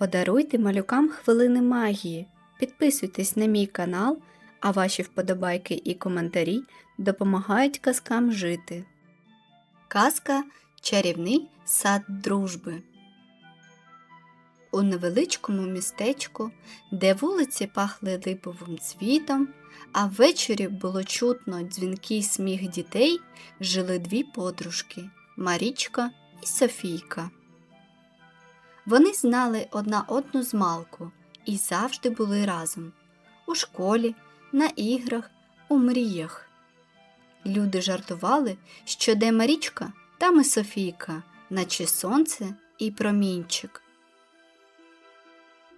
Подаруйте малюкам хвилини магії, підписуйтесь на мій канал, а ваші вподобайки і коментарі допомагають казкам жити. Казка Чарівний сад дружби. У невеличкому містечку, де вулиці пахли липовим цвітом, а ввечері було чутно дзвінкий сміх дітей, жили дві подружки Марічка і Софійка. Вони знали одна одну з малку і завжди були разом у школі, на іграх, у мріях. Люди жартували, що де Марічка, там і Софійка, наче сонце і промінчик.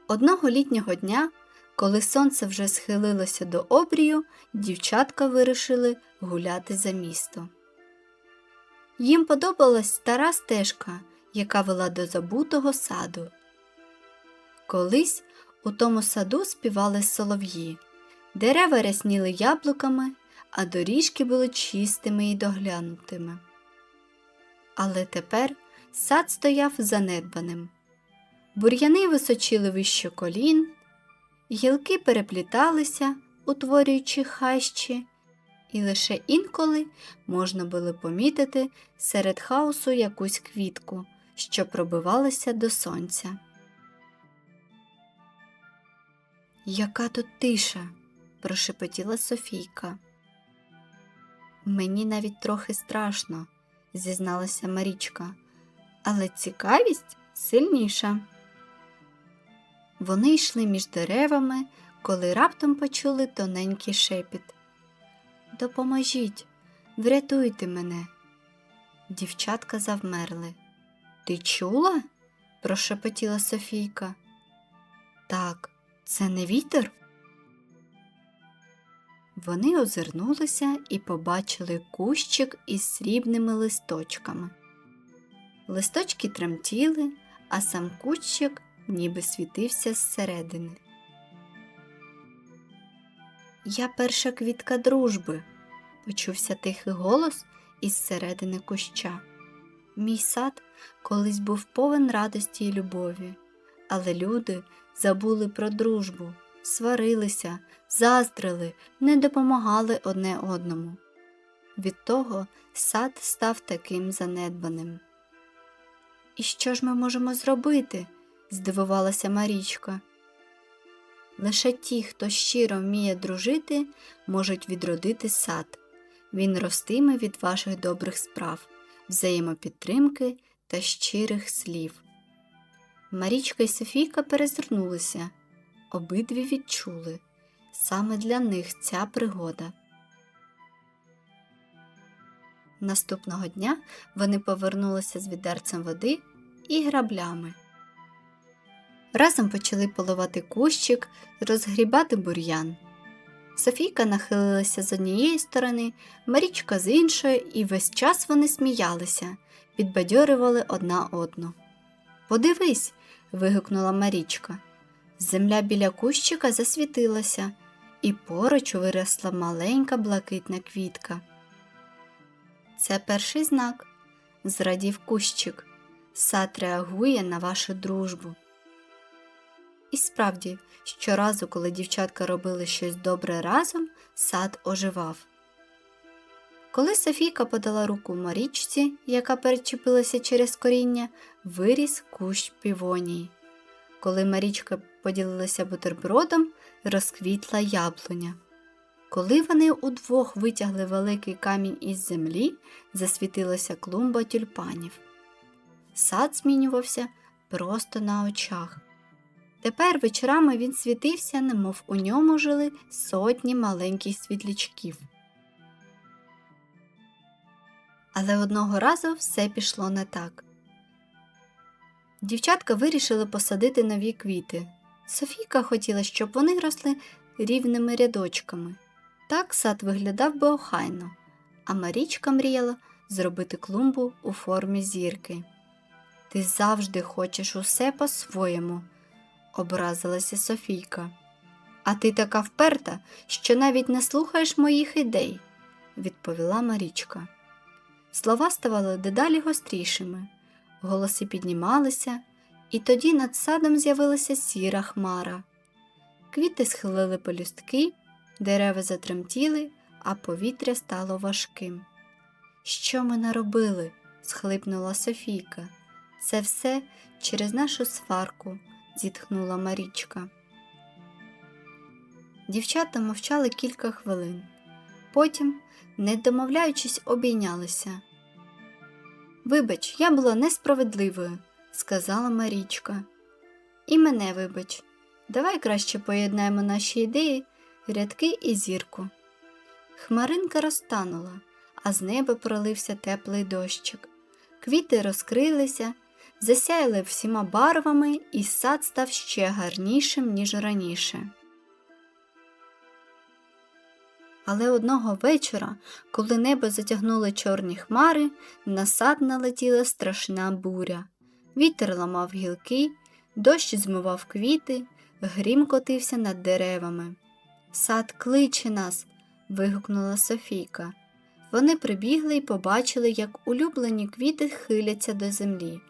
Одного літнього дня, коли сонце вже схилилося до обрію, дівчатка вирішили гуляти за місто. Їм подобалась стара стежка, яка вела до забутого саду. Колись у тому саду співали солов'ї, дерева рясніли яблуками, а доріжки були чистими і доглянутими. Але тепер сад стояв занедбаним. Бур'яни височили вище колін, гілки перепліталися, утворюючи хащі, і лише інколи можна було помітити серед хаосу якусь квітку, що пробивалася до сонця. Яка тут тиша? прошепотіла Софійка. Мені навіть трохи страшно, зізналася Марічка, але цікавість сильніша. Вони йшли між деревами, коли раптом почули тоненький шепіт. Допоможіть, врятуйте мене. Дівчатка завмерли. Ти чула? прошепотіла Софійка. Так, це не вітер. Вони озирнулися і побачили кущик із срібними листочками. Листочки тремтіли, а сам кущик ніби світився зсередини. Я перша квітка дружби, почувся тихий голос із середини куща. Мій сад колись був повен радості й любові, але люди забули про дружбу, сварилися, заздрили, не допомагали одне одному. Від того сад став таким занедбаним. І що ж ми можемо зробити? здивувалася Марічка. Лише ті, хто щиро вміє дружити, можуть відродити сад. Він ростиме від ваших добрих справ, взаємопідтримки та щирих слів. Марічка і Софійка перезирнулися, обидві відчули саме для них ця пригода. Наступного дня вони повернулися з відерцем води і граблями. Разом почали поливати кущик, розгрібати бур'ян. Софійка нахилилася з однієї сторони, Марічка з іншої, і весь час вони сміялися, підбадьорювали одна одну. Подивись. вигукнула Марічка. Земля біля кущика засвітилася, і поруч виросла маленька блакитна квітка. Це перший знак, зрадів кущик. Сад реагує на вашу дружбу. І справді, щоразу, коли дівчатка робили щось добре разом, сад оживав. Коли Софійка подала руку Марічці, яка перечепилася через коріння, виріс кущ півонії. Коли Марічка поділилася бутербродом, розквітла яблуня. Коли вони удвох витягли великий камінь із землі, засвітилася клумба тюльпанів. Сад змінювався просто на очах. Тепер вечорами він світився, немов у ньому жили сотні маленьких світлячків. Але одного разу все пішло не так. Дівчатка вирішили посадити нові квіти. Софійка хотіла, щоб вони росли рівними рядочками. Так сад виглядав би охайно, а Марічка мріяла зробити клумбу у формі зірки. Ти завжди хочеш усе по-своєму, образилася Софійка. А ти така вперта, що навіть не слухаєш моїх ідей, відповіла Марічка. Слова ставали дедалі гострішими, голоси піднімалися, І тоді над садом з'явилася сіра хмара. Квіти схилили пелюстки, дерева затремтіли, а повітря стало важким. Що ми наробили? схлипнула Софійка. Це все через нашу сварку, зітхнула Марічка. Дівчата мовчали кілька хвилин. Потім, не домовляючись, обійнялися. Вибач, я була несправедливою, сказала Марічка. І мене вибач. Давай краще поєднаємо наші ідеї, рядки і зірку. Хмаринка розтанула, а з неба пролився теплий дощик. Квіти розкрилися, засяяли всіма барвами, і сад став ще гарнішим, ніж раніше. Але одного вечора, коли небо затягнули чорні хмари, на сад налетіла страшна буря. Вітер ламав гілки, дощ змивав квіти, грім котився над деревами. Сад кличе нас. вигукнула Софійка. Вони прибігли і побачили, як улюблені квіти хиляться до землі.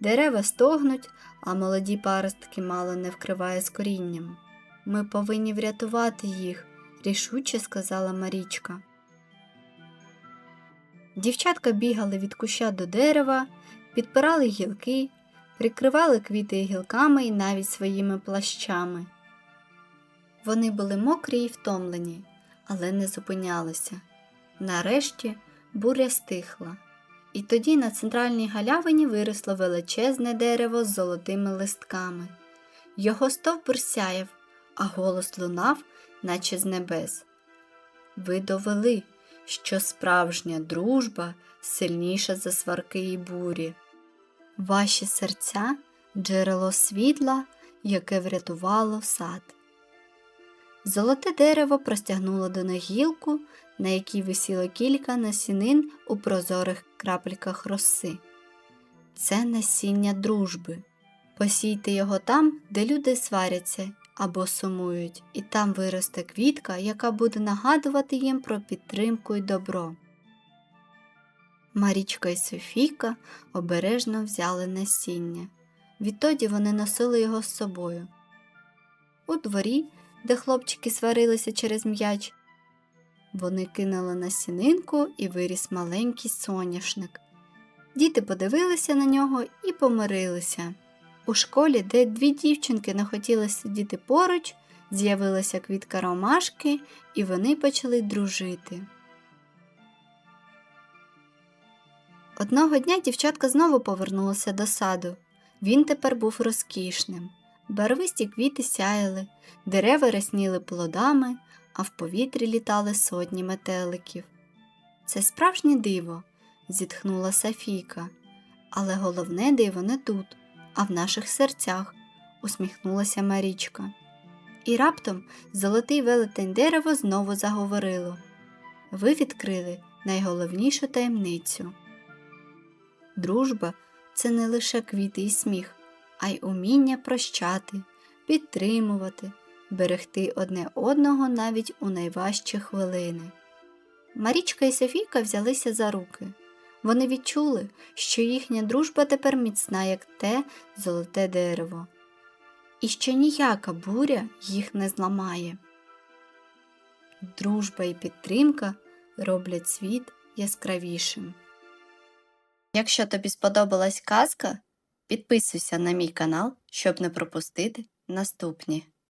Дерева стогнуть, а молоді паростки мало не вкриває з корінням. Ми повинні врятувати їх, рішуче сказала Марічка. Дівчатка бігали від куща до дерева, підпирали гілки, прикривали квіти гілками і навіть своїми плащами. Вони були мокрі й втомлені, але не зупинялися. Нарешті буря стихла, і тоді на центральній галявині виросло величезне дерево з золотими листками. Його стовбур сяяв, а голос лунав, наче з небес. Ви довели, що справжня дружба сильніша за сварки і бурі. Ваші серця джерело світла, яке врятувало сад. Золоте дерево простягнуло до нагілку, на якій висіло кілька насінин у прозорих крапельках роси. Це насіння дружби. Посійте його там, де люди сваряться або сумують, і там виросте квітка, яка буде нагадувати їм про підтримку і добро. Марічка і Софійка обережно взяли насіння. Відтоді вони носили його з собою. У дворі, де хлопчики сварилися через м'яч, вони кинули насінинку і виріс маленький соняшник. Діти подивилися на нього і помирилися. У школі, де дві дівчинки не хотіли сидіти поруч, з'явилася квітка ромашки, і вони почали дружити. Одного дня дівчатка знову повернулася до саду. Він тепер був розкішним. Барвисті квіти сяяли, дерева рясніли плодами, а в повітрі літали сотні метеликів. Це справжнє диво, зітхнула Софійка. Але головне диво не тут, а в наших серцях, усміхнулася Марічка. І раптом золотий велетень дерево знову заговорило. Ви відкрили найголовнішу таємницю. Дружба це не лише квіти і сміх, а й уміння прощати, підтримувати, берегти одне одного навіть у найважчі хвилини. Марічка і Софійка взялися за руки. Вони відчули, що їхня дружба тепер міцна, як те золоте дерево, і що ніяка буря їх не зламає. Дружба і підтримка роблять світ яскравішим. Якщо тобі сподобалась казка, підписуйся на мій канал, щоб не пропустити наступні.